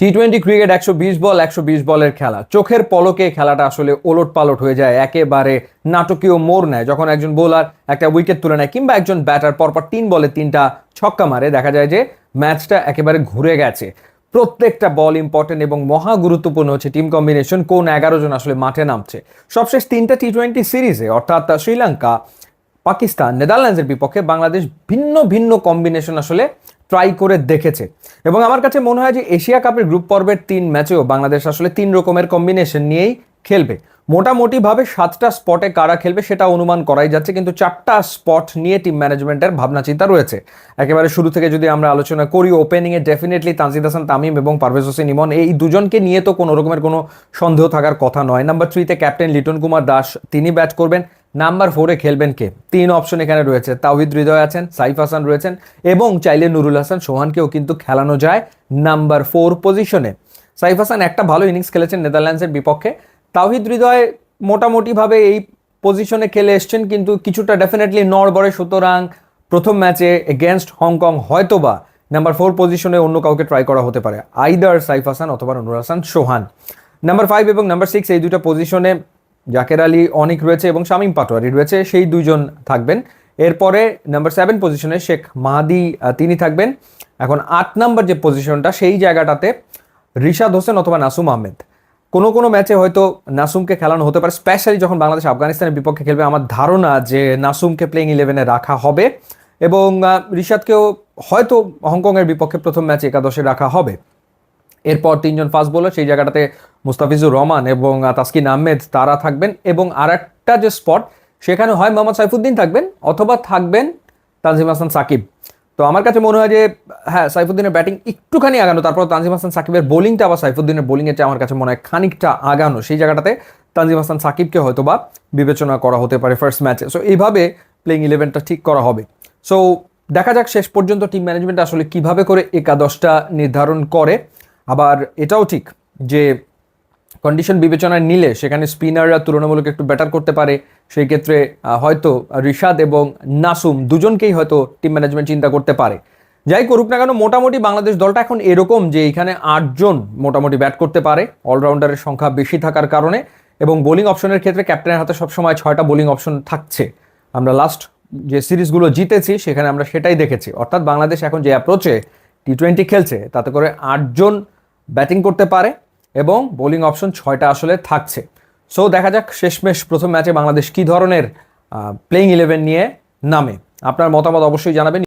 T twenty cricket একশো বিশ বল, একশো বিশ বলের খেলা। চোখের পলকে খেলাটা আসলে ওলট পালট হয়ে যায়, একেবারে নাটকীয় মোড় নেয়। যখন একজন বোলার একটা উইকেট তুলে নেয় কিংবা একজন ব্যাটার পরপর তিন বলে তিনটা ছক্কা মারে, দেখা যায় যে ম্যাচটা একেবারে ঘুরে গেছে। প্রত্যেকটা বল ইম্পর্টেন্ট এবং মহা গুরুত্বপূর্ণ হচ্ছে টিম কম্বিনেশন কোন এগারো জন আসলে মাঠে নামছে। সবশেষ তিনটা টি টোয়েন্টি সিরিজে অর্থাৎ শ্রীলঙ্কা, পাকিস্তান, নেদারল্যান্ডসের বিপক্ষে বাংলাদেশ ভিন্ন ভিন্ন কম্বিনেশন আসলে ট্রাই করে দেখেছে। এবং আমার কাছে মনে হয় যে এশিয়া কাপের গ্রুপ পর্বের তিন ম্যাচেও বাংলাদেশ আসলে তিন রকমের কম্বিনেশন নিয়েই খেলবে। মোটামুটিভাবে সাতটা স্পটে কারা খেলবে সেটা অনুমান করাই যাচ্ছে, কিন্তু চারটা স্পট নিয়ে টিম ম্যানেজমেন্টের ভাবনা চিন্তা রয়েছে। একেবারে শুরু থেকে যদি আমরা আলোচনা করি ওপেনিংয়ে ডেফিনেটলি তানজিদ হাসান, তামিম এবং পারভেজ হোসেন, ইমন, এই দুজনকে নিয়ে তো কোনো রকমের কোনো সন্দেহ থাকার কথা নয়। নাম্বার থ্রিতে ক্যাপ্টেন লিটন কুমার দাস, তিনি ব্যাট করবেন। নাম্বার ফোরে খেলবেন কে? তিন অপশন এখানে রয়েছে। তাওহিদ হৃদয় আছেন, সাইফ হাসান রয়েছেন এবং চাইলে নুরুল হাসান, সোহানকেও কিন্তু খেলানো যায় নাম্বার ফোর পজিশনে সাইফ হাসান একটা ভালো ইনিংস খেলেছেন নেদারল্যান্ডসের বিপক্ষে। তাওহিদ হৃদয় মোটামুটিভাবে এই পজিশনে খেলে এসছেন, কিন্তু কিছুটা ডেফিনেটলি নড়বড়ে সুতরাং প্রথম ম্যাচে এগেনস্ট হংকং হয়তোবা নাম্বার ফোর পজিশনে অন্য কাউকে ট্রাই করা হতে পারে। আইদার সাইফ হাসান অথবা নুরুল হাসান, সোহান। নাম্বার ফাইভ এবং নাম্বার সিক্স এই দুটো পজিশনে জাকের আলী, অনিক রয়েছে এবং শামীম পাটোয়ারি রয়েছে, সেই দুইজন থাকবেন। এরপরে নাম্বার সেভেন পজিশনে শেখ মাহাদি তিনি থাকবেন। এখন আট নাম্বার যে পজিশনটা সেই জায়গাটাতে রিশাদ হোসেন অথবা নাসুম আহমেদ। কোনো কোনো ম্যাচে হয়তো নাসুমকে খেলানো হতে পারে স্পেশালি যখন বাংলাদেশ আফগানিস্তানের বিপক্ষে খেলবে, আমার ধারণা যে নাসুমকে প্লেইং ইলেভেনে রাখা হবে এবং রিশাদকেও হয়তো হংকংয়ের বিপক্ষে প্রথম ম্যাচে একাদশে রাখা হবে। এরপর তিনজন ফাস্ট বোলার সেই জায়গাটাতে মুস্তাফিজুর রহমান এবং তাসকিন আহমেদ, তারা থাকবেন এবং আর একটা যে স্পট, সেখানে হয় মোহাম্মদ সাইফুদ্দিন থাকবেন অথবা থাকবেন তানজিম হাসান সাকিব। তো আমার কাছে মনে হয় যে হ্যাঁ সাইফুদ্দিনের ব্যাটিং একটুখানি আগানো, তারপর তানজিম হাসান সাকিবের বোলিংটা আবার সাইফুদ্দিনের বোলিংয়ের চেয়ে আমার কাছে মনে হয় খানিকটা আগানো, সেই জায়গাটাতে তানজিম হাসান সাকিবকে হয়তোবা বিবেচনা করা হতে পারে ফার্স্ট ম্যাচে সো এইভাবে প্লেইং ইলেভেনটা ঠিক করা হবে। সো দেখা যাক শেষ পর্যন্ত টিম ম্যানেজমেন্ট আসলে কীভাবে করে একাদশটা নির্ধারণ করে। আবার এটাও ঠিক যে কন্ডিশন বিবেচনায় নিলে সেখানে স্পিনাররা তুলনামূলক একটু ব্যাটার করতে পারে। সেই ক্ষেত্রে হয়তো রিশাদ এবং নাসুম দুজনকেই হয়তো টিম ম্যানেজমেন্ট চিন্তা করতে পারে। যাই করুক না কেন, মোটামুটি বাংলাদেশ দলটা এখন এরকম যে এখানে আটজন মোটামুটি ব্যাট করতে পারে অলরাউন্ডারের সংখ্যা বেশি থাকার কারণে এবং বোলিং অপশনের ক্ষেত্রে ক্যাপ্টেনের হাতে সবসময় ছয়টা বোলিং অপশন থাকছে। আমরা লাস্ট যে সিরিজগুলো জিতেছি, সেখানে আমরা সেটাই দেখেছি। অর্থাৎ বাংলাদেশ এখন যে অ্যাপ্রোচে টি টোয়েন্টি খেলছে, তাতে করে আটজন ব্যাটিং করতে পারে। এবং বোলিং অপশন ছয়টা আসলে থাকছে। সো দেখা যাক শেষমেশ প্রথম ম্যাচে বাংলাদেশ কী ধরনের প্লেইং ইলেভেন নিয়ে নামে। আপনার মতামত অবশ্যই জানাবেন।